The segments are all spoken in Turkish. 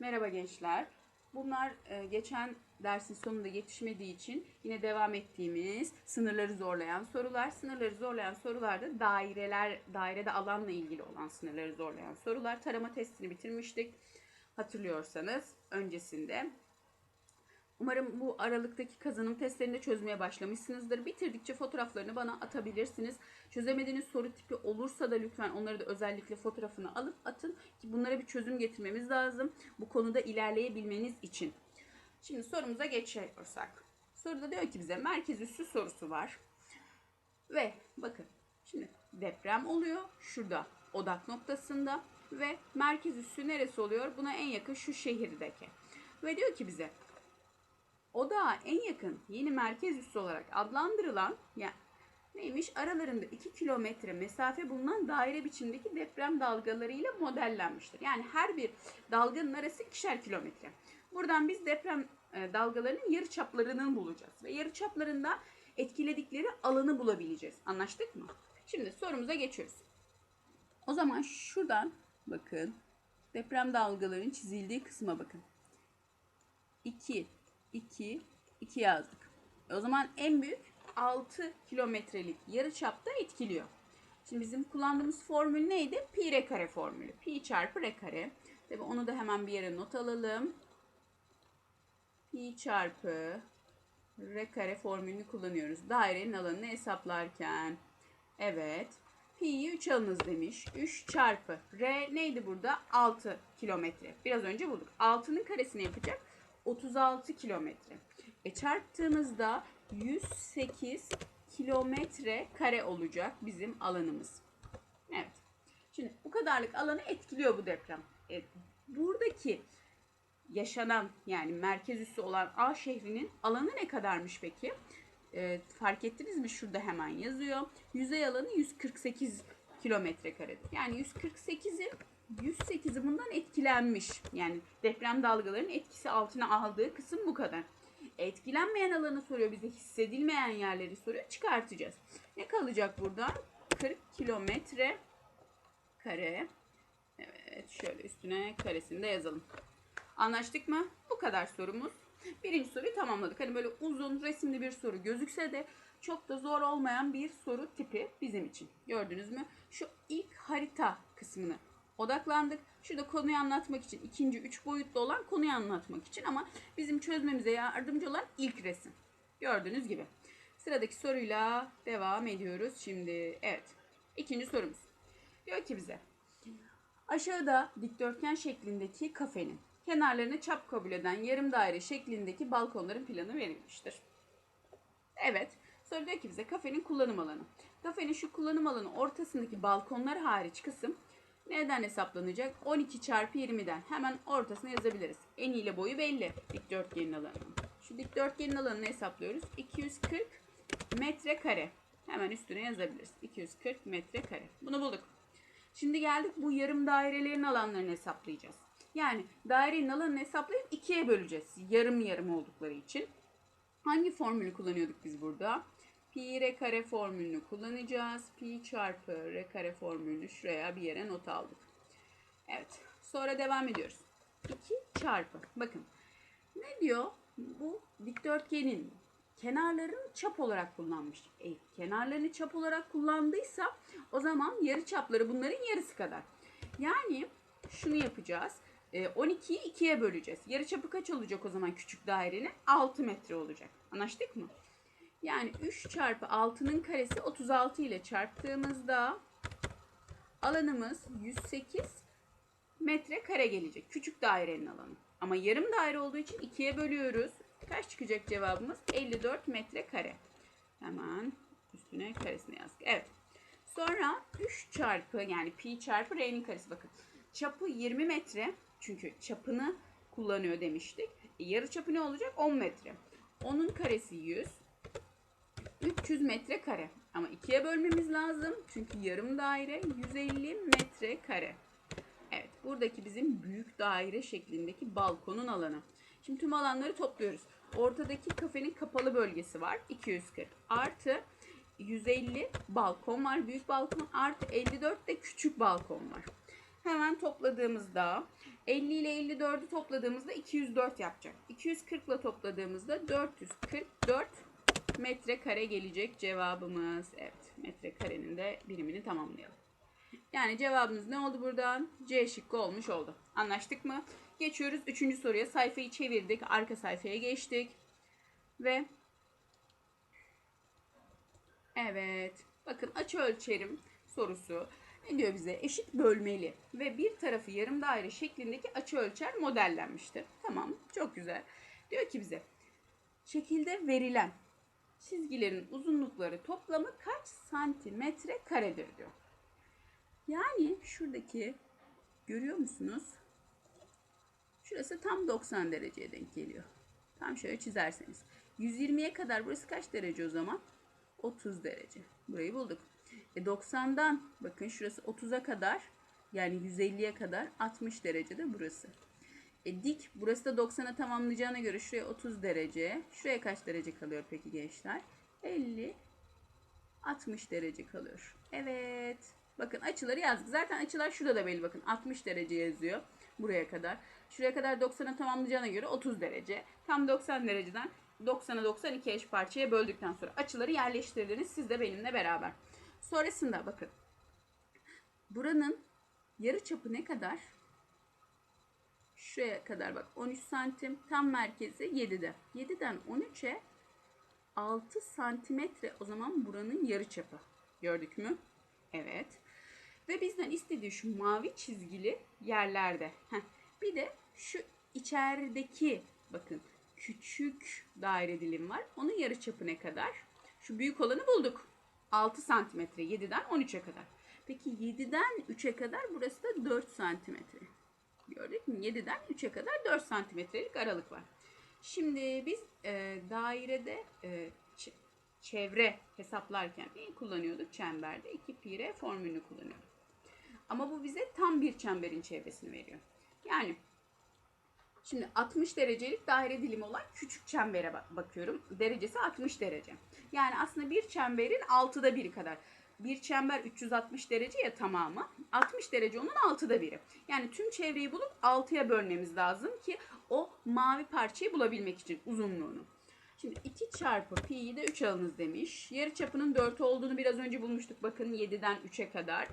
Merhaba gençler. Bunlar e, geçen dersin sonunda yetişmediği için yine devam ettiğimiz sınırları zorlayan sorular. Sınırları zorlayan sorularda daireler, dairede alanla ilgili olan sınırları zorlayan sorular. Tarama testini bitirmiştik. Hatırlıyorsanız öncesinde. Umarım bu aralıktaki kazanım testlerini de çözmeye başlamışsınızdır. Bitirdikçe fotoğraflarını bana atabilirsiniz. Çözemediğiniz soru tipi olursa da lütfen onları da özellikle fotoğrafını alıp atın ki bunlara bir çözüm getirmemiz lazım. Bu konuda ilerleyebilmeniz için. Şimdi sorumuza geçiyorsak. Soruda diyor ki bize merkez üssü sorusu var. Ve bakın şimdi deprem oluyor şurada odak noktasında ve merkez üssü neresi oluyor? Buna en yakın şu şehirdeki. Ve diyor ki bize odağa en yakın yeni merkez üssü olarak adlandırılan yani neymiş? Aralarında 2 kilometre mesafe bulunan daire biçimdeki deprem dalgalarıyla modellenmiştir. Yani her bir dalganın arası ikişer kilometre. Buradan biz deprem e, dalgalarının yarı çaplarını bulacağız. Ve yarı çaplarında etkiledikleri alanı bulabileceğiz. Anlaştık mı? Şimdi sorumuza geçiyoruz. O zaman şuradan bakın deprem dalgalarının çizildiği kısma bakın. 2, 2, 2 yazdık. E o zaman en büyük 6 kilometrelik yarı çapta etkiliyor. Şimdi bizim kullandığımız formül neydi? Pi r kare formülü. Pi çarpı r kare. Tabi onu da hemen bir yere not alalım. Pi çarpı r kare formülünü kullanıyoruz. Dairenin alanını hesaplarken. Evet. Pi'yi 3 alınız demiş. 3 çarpı r neydi burada? 6 kilometre. Biraz önce bulduk. 6'nın karesini yapacak. 36 kilometre. E çarptığınızda 108 kilometre kare olacak bizim alanımız. Evet. Şimdi bu kadarlık alanı etkiliyor bu deprem. E, buradaki yaşanan yani merkez üssü olan A şehrinin alanı ne kadarmış peki? E, fark ettiniz mi? Şurada hemen yazıyor. Yüzey alanı 148 kilometre karedir. Yani 148'in 108'i bundan etkilenmiş. Yani deprem dalgalarının etkisi altına aldığı kısım bu kadar. Etkilenmeyen alanı soruyor bize hissedilmeyen yerleri soruyor. Çıkartacağız. Ne kalacak buradan? 40 kilometre kare. Evet şöyle üstüne karesini de yazalım. Anlaştık mı? Bu kadar sorumuz. Birinci soruyu tamamladık. Hani böyle uzun resimli bir soru gözükse de çok da zor olmayan bir soru tipi bizim için. Gördünüz mü? Şu ilk harita kısmını odaklandık. Şurada konuyu anlatmak için ikinci üç boyutlu olan konuyu anlatmak için ama bizim çözmemize yardımcı olan ilk resim. Gördüğünüz gibi. Sıradaki soruyla devam ediyoruz şimdi. Evet. İkinci sorumuz. Diyor ki bize. Aşağıda dikdörtgen şeklindeki kafenin kenarlarını çap kabul eden yarım daire şeklindeki balkonların planı verilmiştir. Evet. Sonra diyor ki bize kafenin kullanım alanı. Kafenin şu kullanım alanı ortasındaki balkonlar hariç kısım Neden hesaplanacak? 12 çarpı 20'den hemen ortasına yazabiliriz. En ile boyu belli dikdörtgenin alanı. Şu dikdörtgenin alanını hesaplıyoruz. 240 metrekare. Hemen üstüne yazabiliriz. 240 metrekare. Bunu bulduk. Şimdi geldik bu yarım dairelerin alanlarını hesaplayacağız. Yani dairenin alanını hesaplayıp ikiye böleceğiz. Yarım yarım oldukları için. Hangi formülü kullanıyorduk biz burada? Pi r kare formülünü kullanacağız. Pi çarpı r kare formülünü şuraya bir yere not aldık. Evet. Sonra devam ediyoruz. 2 çarpı. Bakın. Ne diyor? Bu dikdörtgenin kenarlarını çap olarak kullanmış. E, kenarlarını çap olarak kullandıysa o zaman yarı çapları bunların yarısı kadar. Yani şunu yapacağız. E, 12'yi 2'ye böleceğiz. Yarı çapı kaç olacak o zaman küçük dairenin? 6 metre olacak. Anlaştık mı? Yani 3 çarpı 6'nın karesi 36 ile çarptığımızda alanımız 108 metre kare gelecek. Küçük dairenin alanı. Ama yarım daire olduğu için 2'ye bölüyoruz. Kaç çıkacak cevabımız? 54 metre kare. Hemen üstüne karesini yazdık. Evet. Sonra 3 çarpı yani pi çarpı r'nin karesi bakın. Çapı 20 metre. Çünkü çapını kullanıyor demiştik. E, yarı çapı ne olacak? 10 metre. Onun karesi 100. 300 metre kare. Ama ikiye bölmemiz lazım. Çünkü yarım daire 150 metre kare. Evet buradaki bizim büyük daire şeklindeki balkonun alanı. Şimdi tüm alanları topluyoruz. Ortadaki kafenin kapalı bölgesi var. 240 artı 150 balkon var. Büyük balkon artı 54 de küçük balkon var. Hemen topladığımızda 50 ile 54'ü topladığımızda 204 yapacak. 240 ile topladığımızda 444 metrekare gelecek cevabımız. Evet metrekarenin de birimini tamamlayalım. Yani cevabımız ne oldu buradan? C şıkkı olmuş oldu. Anlaştık mı? Geçiyoruz 3. soruya. Sayfayı çevirdik. Arka sayfaya geçtik. Ve Evet. Bakın açı ölçerim sorusu ne diyor bize? Eşit bölmeli ve bir tarafı yarım daire şeklindeki açı ölçer modellenmiştir. Tamam. Çok güzel. Diyor ki bize şekilde verilen çizgilerin uzunlukları toplamı kaç santimetre karedir diyor. Yani şuradaki görüyor musunuz? Şurası tam 90 dereceye denk geliyor. Tam şöyle çizerseniz. 120'ye kadar burası kaç derece o zaman? 30 derece. Burayı bulduk. E 90'dan bakın şurası 30'a kadar yani 150'ye kadar 60 derecede burası. E dik burası da 90'a tamamlayacağına göre şuraya 30 derece. Şuraya kaç derece kalıyor peki gençler? 50 60 derece kalıyor. Evet. Bakın açıları yazdık. Zaten açılar şurada da belli bakın. 60 derece yazıyor buraya kadar. Şuraya kadar 90'a tamamlayacağına göre 30 derece. Tam 90 dereceden 90'a 92 eş parçaya böldükten sonra açıları yerleştirdiniz. Siz de benimle beraber. Sonrasında bakın. Buranın yarı çapı ne kadar? Şuraya kadar bak 13 santim. Tam merkezi 7'de. 7'den 13'e 6 santimetre o zaman buranın yarı çapı. Gördük mü? Evet. Ve bizden istediği şu mavi çizgili yerlerde. Heh. Bir de şu içerideki bakın küçük daire dilim var. Onun yarı çapı ne kadar? Şu büyük olanı bulduk. 6 santimetre 7'den 13'e kadar. Peki 7'den 3'e kadar burası da 4 santimetre. Gördük mü? 7'den 3'e kadar 4 santimetrelik aralık var. Şimdi biz e, dairede e, çevre hesaplarken neyi kullanıyorduk? Çemberde 2 pi r formülünü kullanıyorduk. Ama bu bize tam bir çemberin çevresini veriyor. Yani Şimdi 60 derecelik daire dilimi olan küçük çembere bak- bakıyorum. Derecesi 60 derece. Yani aslında bir çemberin 6'da biri kadar. Bir çember 360 derece ya tamamı. 60 derece onun 6'da biri. Yani tüm çevreyi bulup 6'ya bölmemiz lazım ki o mavi parçayı bulabilmek için uzunluğunu. Şimdi 2 çarpı pi'yi de 3 alınız demiş. Yarı çapının 4 olduğunu biraz önce bulmuştuk. Bakın 7'den 3'e kadar.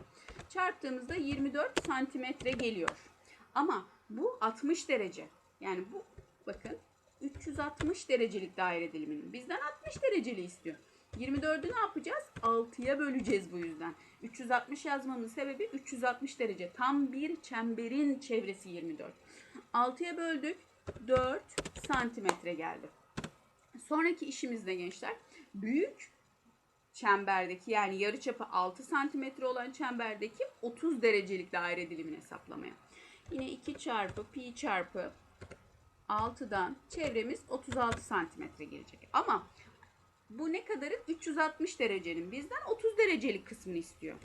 Çarptığımızda 24 santimetre geliyor. Ama bu 60 derece. Yani bu bakın 360 derecelik daire diliminin bizden 60 dereceli istiyor. 24'ü ne yapacağız? 6'ya böleceğiz bu yüzden. 360 yazmamın sebebi 360 derece. Tam bir çemberin çevresi 24. 6'ya böldük. 4 santimetre geldi. Sonraki işimizde gençler büyük çemberdeki yani yarıçapı 6 santimetre olan çemberdeki 30 derecelik daire dilimini hesaplamaya. Yine 2 çarpı pi çarpı 6'dan çevremiz 36 santimetre gelecek. Ama bu ne kadarın? 360 derecenin bizden 30 derecelik kısmını istiyor.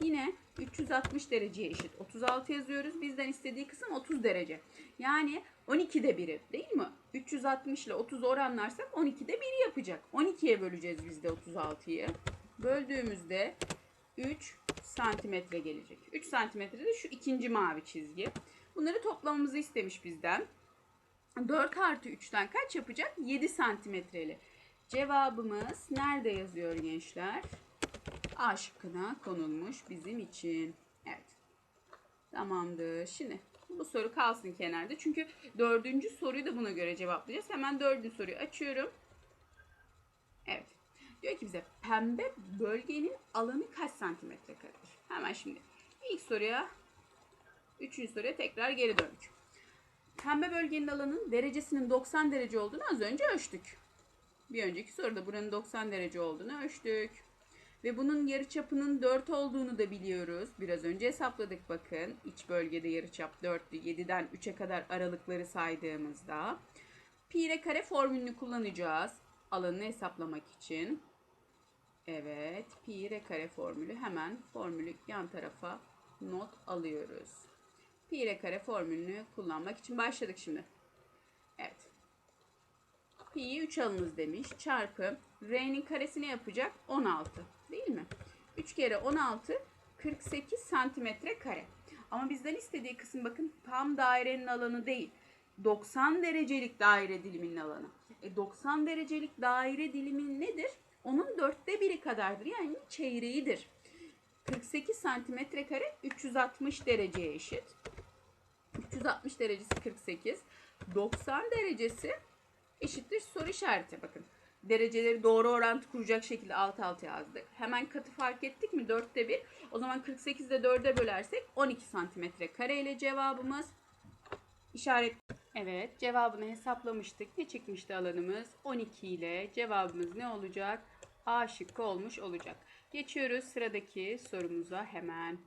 Yine 360 dereceye eşit 36 yazıyoruz. Bizden istediği kısım 30 derece. Yani 12'de biri değil mi? 360 ile 30 oranlarsak 12'de biri yapacak. 12'ye böleceğiz biz de 36'yı. Böldüğümüzde 3 santimetre gelecek. 3 santimetre de şu ikinci mavi çizgi. Bunları toplamamızı istemiş bizden. 4 artı 3'ten kaç yapacak? 7 santimetreli. Cevabımız nerede yazıyor gençler? A şıkkına konulmuş bizim için. Evet. Tamamdır. Şimdi bu soru kalsın kenarda. Çünkü dördüncü soruyu da buna göre cevaplayacağız. Hemen dördüncü soruyu açıyorum. Evet. Diyor ki bize pembe bölgenin alanı kaç santimetre karedir? Hemen şimdi ilk soruya, üçüncü soruya tekrar geri döndük. Pembe bölgenin alanının derecesinin 90 derece olduğunu az önce ölçtük. Bir önceki soruda buranın 90 derece olduğunu ölçtük. Ve bunun yarıçapının 4 olduğunu da biliyoruz. Biraz önce hesapladık bakın. İç bölgede yarıçap 4'tü. 7'den 3'e kadar aralıkları saydığımızda. Pi r kare formülünü kullanacağız. Alanını hesaplamak için. Evet. Pi r kare formülü. Hemen formülü yan tarafa not alıyoruz. Pi r kare formülünü kullanmak için başladık şimdi. Pi'yi 3 alınız demiş. Çarpı R'nin karesini yapacak 16. Değil mi? 3 kere 16 48 santimetre kare. Ama bizden istediği kısım bakın tam dairenin alanı değil. 90 derecelik daire diliminin alanı. E 90 derecelik daire dilimi nedir? Onun dörtte biri kadardır. Yani çeyreğidir. 48 santimetre kare 360 dereceye eşit. 360 derecesi 48. 90 derecesi eşittir soru işareti. Bakın dereceleri doğru orantı kuracak şekilde alt alta yazdık. Hemen katı fark ettik mi? 4'te 1. O zaman 48 de 4'e bölersek 12 santimetre kare ile cevabımız işaret. Evet cevabını hesaplamıştık. Ne çıkmıştı alanımız? 12 ile cevabımız ne olacak? A şıkkı olmuş olacak. Geçiyoruz sıradaki sorumuza hemen.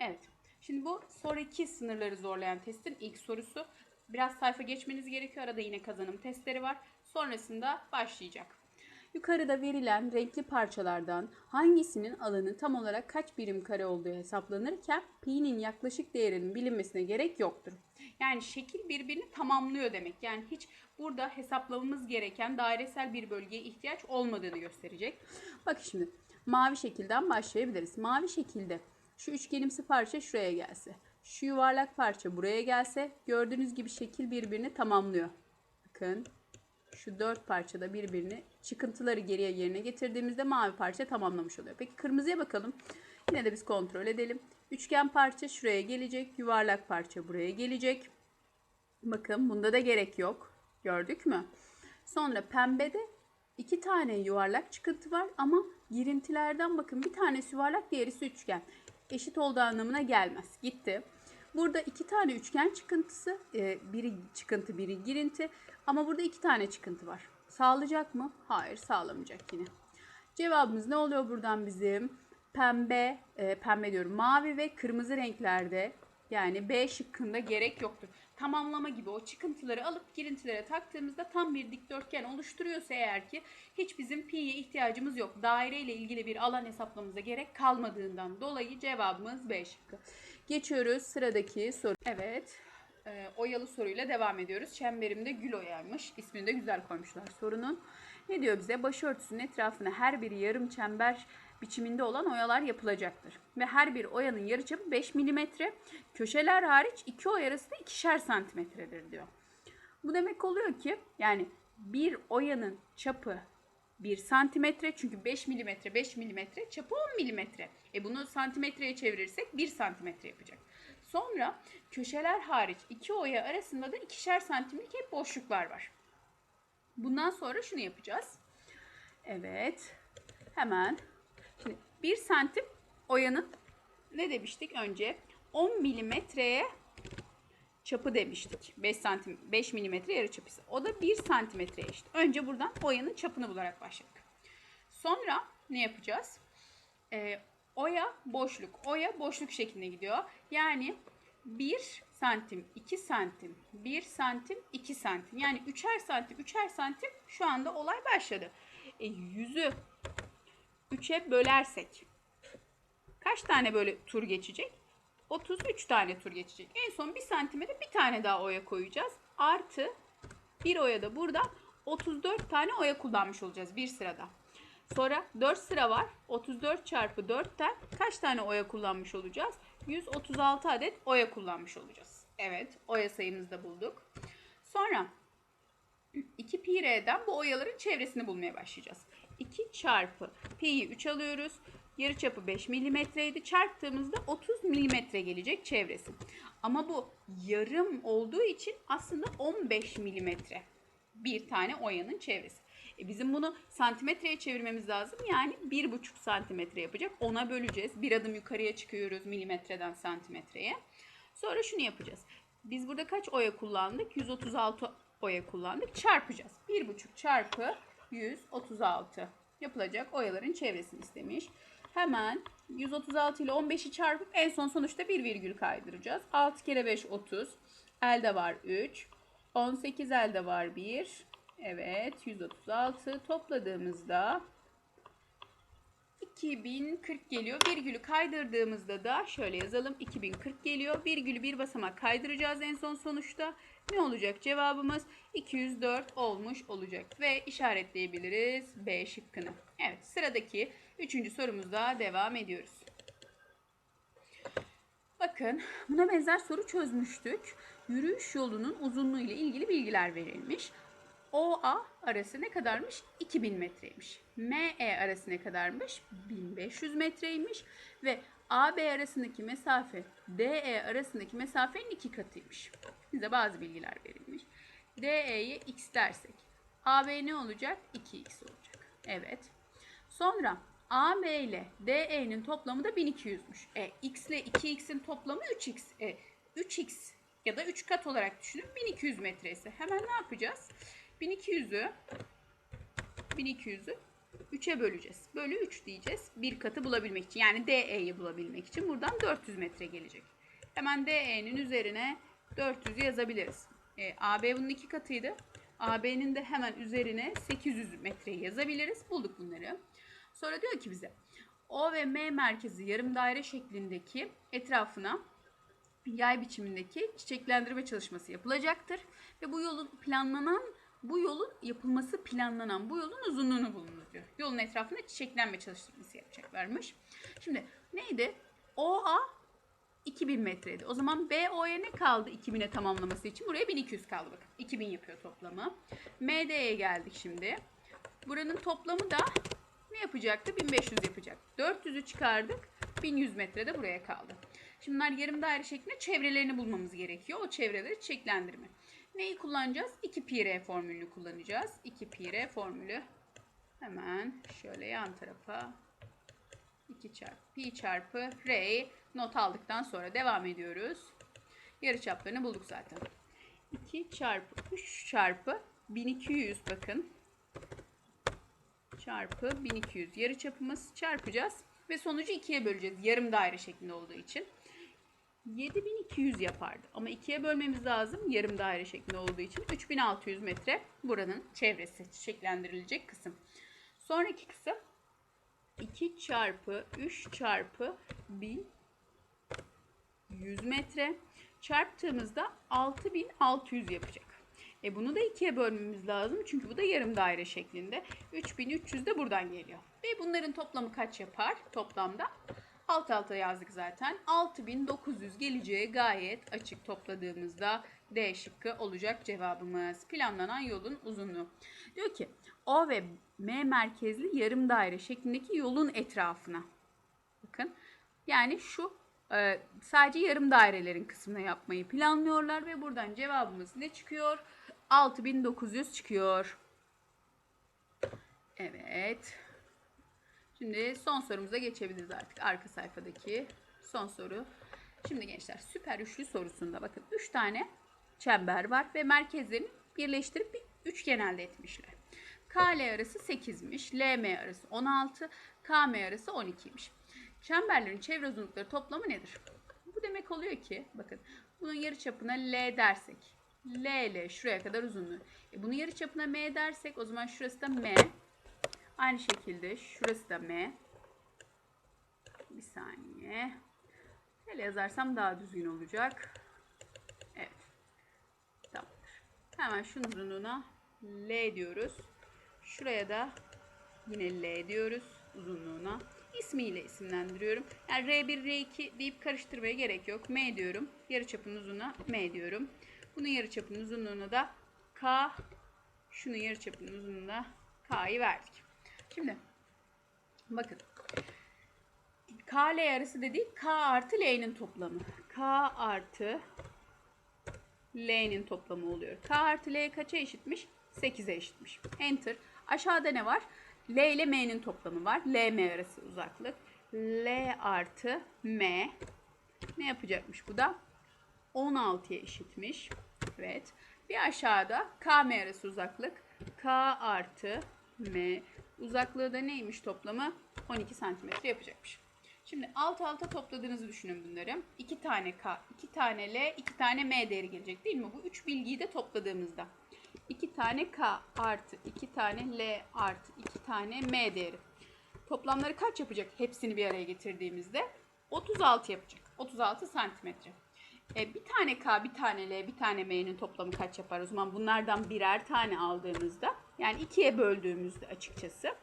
Evet. Şimdi bu soru 2 sınırları zorlayan testin ilk sorusu. Biraz sayfa geçmeniz gerekiyor. Arada yine kazanım testleri var. Sonrasında başlayacak. Yukarıda verilen renkli parçalardan hangisinin alanı tam olarak kaç birim kare olduğu hesaplanırken pi'nin yaklaşık değerinin bilinmesine gerek yoktur. Yani şekil birbirini tamamlıyor demek. Yani hiç burada hesaplamamız gereken dairesel bir bölgeye ihtiyaç olmadığını gösterecek. Bak şimdi mavi şekilden başlayabiliriz. Mavi şekilde şu üçgenimsi parça şuraya gelse, şu yuvarlak parça buraya gelse gördüğünüz gibi şekil birbirini tamamlıyor. Bakın şu dört parçada birbirini çıkıntıları geriye yerine getirdiğimizde mavi parça tamamlamış oluyor. Peki kırmızıya bakalım. Yine de biz kontrol edelim. Üçgen parça şuraya gelecek. Yuvarlak parça buraya gelecek. Bakın bunda da gerek yok. Gördük mü? Sonra pembede iki tane yuvarlak çıkıntı var ama girintilerden bakın bir tanesi yuvarlak diğerisi üçgen. Eşit olduğu anlamına gelmez. Gitti. Burada iki tane üçgen çıkıntısı, e, biri çıkıntı biri girinti ama burada iki tane çıkıntı var. Sağlayacak mı? Hayır sağlamayacak yine. Cevabımız ne oluyor buradan bizim? Pembe, e, pembe diyorum mavi ve kırmızı renklerde yani B şıkkında gerek yoktur. Tamamlama gibi o çıkıntıları alıp girintilere taktığımızda tam bir dikdörtgen oluşturuyorsa eğer ki hiç bizim pi'ye ihtiyacımız yok. Daire ile ilgili bir alan hesaplamamıza gerek kalmadığından dolayı cevabımız B şıkkı. Geçiyoruz sıradaki soru. Evet. e, oyalı soruyla devam ediyoruz. Çemberimde gül oyaymış. İsmini de güzel koymuşlar sorunun. Ne diyor bize? Başörtüsünün etrafına her biri yarım çember biçiminde olan oyalar yapılacaktır. Ve her bir oyanın yarıçapı 5 mm. Köşeler hariç iki oy arası da ikişer santimetredir diyor. Bu demek oluyor ki yani bir oyanın çapı 1 santimetre çünkü 5 milimetre 5 milimetre çapı 10 milimetre. E bunu santimetreye çevirirsek 1 santimetre yapacak. Sonra köşeler hariç iki oya arasında da ikişer santimlik hep boşluklar var. Bundan sonra şunu yapacağız. Evet. Hemen. Şimdi 1 santim oyanın ne demiştik önce? 10 milimetreye çapı demiştik. 5 santim 5 milimetre yarı çapısı. O da 1 santimetreye eşit. Önce buradan oyanın çapını bularak başladık. Sonra ne yapacağız? Ee, oya boşluk. Oya boşluk şeklinde gidiyor. Yani 1 santim, 2 santim, 1 santim, 2 santim. Yani 3'er santim, 3'er santim şu anda olay başladı. E, yüzü 3'e bölersek kaç tane böyle tur geçecek? 33 tane tur geçecek. En son 1 santime de bir tane daha oya koyacağız. Artı bir oya da buradan 34 tane oya kullanmış olacağız bir sırada. Sonra 4 sıra var. 34 çarpı 4'ten kaç tane oya kullanmış olacağız? 136 adet oya kullanmış olacağız. Evet, oya sayımızı da bulduk. Sonra 2 pi r'den bu oyaların çevresini bulmaya başlayacağız. 2 çarpı pi'yi 3 alıyoruz. Yarıçapı 5 milimetreydi. Çarptığımızda 30 milimetre gelecek çevresi. Ama bu yarım olduğu için aslında 15 milimetre bir tane oyanın çevresi. E bizim bunu santimetreye çevirmemiz lazım. Yani 1,5 santimetre yapacak. Ona böleceğiz. Bir adım yukarıya çıkıyoruz milimetreden santimetreye. Sonra şunu yapacağız. Biz burada kaç oya kullandık? 136 oya kullandık. Çarpacağız. 1,5 çarpı 136 yapılacak oyaların çevresini istemiş. Hemen 136 ile 15'i çarpıp en son sonuçta bir virgül kaydıracağız. 6 kere 5 30. Elde var 3. 18 elde var 1. Evet 136 topladığımızda 2040 geliyor. Virgülü kaydırdığımızda da şöyle yazalım. 2040 geliyor. Virgülü bir basamak kaydıracağız en son sonuçta. Ne olacak cevabımız? 204 olmuş olacak. Ve işaretleyebiliriz B şıkkını. Evet sıradaki üçüncü sorumuzda devam ediyoruz. Bakın buna benzer soru çözmüştük. Yürüyüş yolunun uzunluğu ile ilgili bilgiler verilmiş. OA arası ne kadarmış? 2000 metreymiş. ME arası ne kadarmış? 1500 metreymiş. Ve AB arasındaki mesafe DE arasındaki mesafenin iki katıymış. Bize bazı bilgiler verilmiş. DE'ye x dersek AB ne olacak? 2x olacak. Evet. Sonra AB ile DE'nin toplamı da 1200'müş. E, x ile 2x'in toplamı 3x. E, 3x ya da 3 kat olarak düşünün 1200 metre ise hemen ne yapacağız? 1200'ü 1200'ü 3'e böleceğiz. Bölü 3 diyeceğiz. Bir katı bulabilmek için. Yani DE'yi bulabilmek için buradan 400 metre gelecek. Hemen DE'nin üzerine 400'ü yazabiliriz. E, AB bunun iki katıydı. AB'nin de hemen üzerine 800 metreyi yazabiliriz. Bulduk bunları. Sonra diyor ki bize O ve M merkezi yarım daire şeklindeki etrafına yay biçimindeki çiçeklendirme çalışması yapılacaktır. Ve bu yolun planlanan, bu yolun yapılması planlanan bu yolun uzunluğunu bulunur diyor. Yolun etrafında çiçeklenme çalışması yapacaklarmış. Şimdi neydi? OA 2000 metreydi. O zaman BO'ya ne kaldı 2000'e tamamlaması için? Buraya 1200 kaldı bakın. 2000 yapıyor toplamı. MD'ye geldik şimdi. Buranın toplamı da ne yapacaktı? 1500 yapacak. 400'ü çıkardık. 1100 metre de buraya kaldı. Şimdi bunlar yarım daire şeklinde çevrelerini bulmamız gerekiyor. O çevreleri çiçeklendirme. Neyi kullanacağız? 2 pi r formülünü kullanacağız. 2 pi r formülü. Hemen şöyle yan tarafa 2 çarpı pi çarpı r'yi not aldıktan sonra devam ediyoruz. Yarıçaplarını bulduk zaten. 2 çarpı 3 çarpı 1200 bakın. Çarpı 1200 yarıçapımız çarpacağız ve sonucu 2'ye böleceğiz. Yarım daire şeklinde olduğu için. 7200 yapardı. Ama ikiye bölmemiz lazım. Yarım daire şeklinde olduğu için 3600 metre buranın çevresi çiçeklendirilecek kısım. Sonraki kısım 2 çarpı 3 çarpı 1100 metre çarptığımızda 6600 yapacak. E bunu da ikiye bölmemiz lazım çünkü bu da yarım daire şeklinde. 3300 de buradan geliyor. Ve bunların toplamı kaç yapar toplamda? Alt alta yazdık zaten. 6900 geleceği gayet açık topladığımızda D şıkkı olacak cevabımız. Planlanan yolun uzunluğu. Diyor ki O ve M merkezli yarım daire şeklindeki yolun etrafına. Bakın yani şu e, sadece yarım dairelerin kısmına yapmayı planlıyorlar ve buradan cevabımız ne çıkıyor? 6900 çıkıyor. Evet. Şimdi son sorumuza geçebiliriz artık. Arka sayfadaki son soru. Şimdi gençler süper üçlü sorusunda bakın 3 tane çember var ve merkezlerini birleştirip bir üçgen elde etmişler. KL arası 8'miş, LM arası 16, KM arası 12'ymiş. Çemberlerin çevre uzunlukları toplamı nedir? Bu demek oluyor ki bakın bunun yarıçapına L dersek L ile şuraya kadar uzunluğu. E bunun yarıçapına M dersek o zaman şurası da M. Aynı şekilde şurası da M. Bir saniye. Şöyle yazarsam daha düzgün olacak. Evet. Tamamdır. Hemen şunun uzunluğuna L diyoruz. Şuraya da yine L diyoruz uzunluğuna. İsmiyle isimlendiriyorum. Yani R1, R2 deyip karıştırmaya gerek yok. M diyorum. Yarıçapın uzunluğuna M diyorum. Bunun yarıçapının uzunluğuna da K. Şunun yarıçapının uzunluğuna K'yı verdik. Şimdi bakın. K L arası dediği K artı L'nin toplamı. K artı L'nin toplamı oluyor. K artı L kaça eşitmiş? 8'e eşitmiş. Enter. Aşağıda ne var? L ile M'nin toplamı var. L M arası uzaklık. L artı M ne yapacakmış bu da? 16'ya eşitmiş. Evet. Bir aşağıda K M arası uzaklık. K artı M uzaklığı da neymiş toplamı? 12 santimetre yapacakmış. Şimdi alt alta topladığınızı düşünün bunları. 2 tane K, 2 tane L, 2 tane M değeri gelecek değil mi? Bu 3 bilgiyi de topladığımızda. 2 tane K artı 2 tane L artı 2 tane M değeri. Toplamları kaç yapacak hepsini bir araya getirdiğimizde? 36 yapacak. 36 santimetre. E, bir tane K, bir tane L, bir tane M'nin toplamı kaç yapar? O zaman bunlardan birer tane aldığımızda yani ikiye böldüğümüzde açıkçası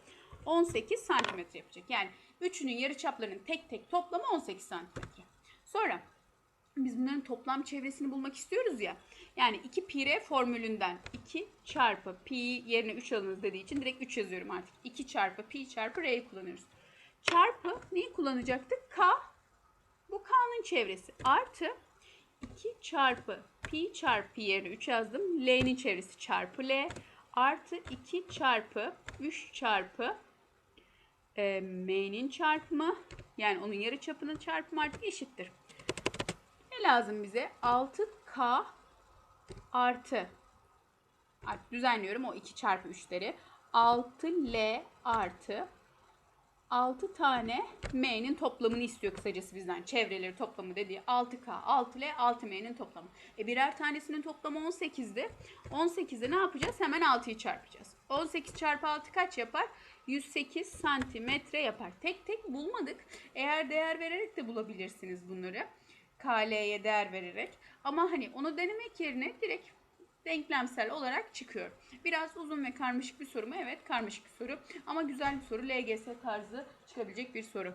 18 santimetre yapacak. Yani üçünün yarıçaplarının tek tek toplamı 18 santimetre. Sonra biz bunların toplam çevresini bulmak istiyoruz ya. Yani 2 pi r formülünden 2 çarpı pi yerine 3 alınız dediği için direkt 3 yazıyorum artık. 2 çarpı pi çarpı r'yi kullanıyoruz. Çarpı neyi kullanacaktık? K bu K'nın çevresi artı 2 çarpı pi çarpı yerine 3 yazdım. L'nin çevresi çarpı L artı 2 çarpı 3 çarpı e, M'nin çarpımı yani onun yarı çapının çarpımı artık eşittir. Ne lazım bize? 6K artı artık düzenliyorum o 2 çarpı 3'leri. 6L artı 6 tane M'nin toplamını istiyor kısacası bizden. Çevreleri toplamı dediği 6K, 6L, 6M'nin toplamı. E birer tanesinin toplamı 18'di. 18'de ne yapacağız? Hemen 6'yı çarpacağız. 18 çarpı 6 kaç yapar? 108 santimetre yapar. Tek tek bulmadık. Eğer değer vererek de bulabilirsiniz bunları. KL'ye değer vererek. Ama hani onu denemek yerine direkt denklemsel olarak çıkıyor. Biraz uzun ve karmaşık bir soru mu? Evet karmaşık bir soru ama güzel bir soru. LGS tarzı çıkabilecek bir soru.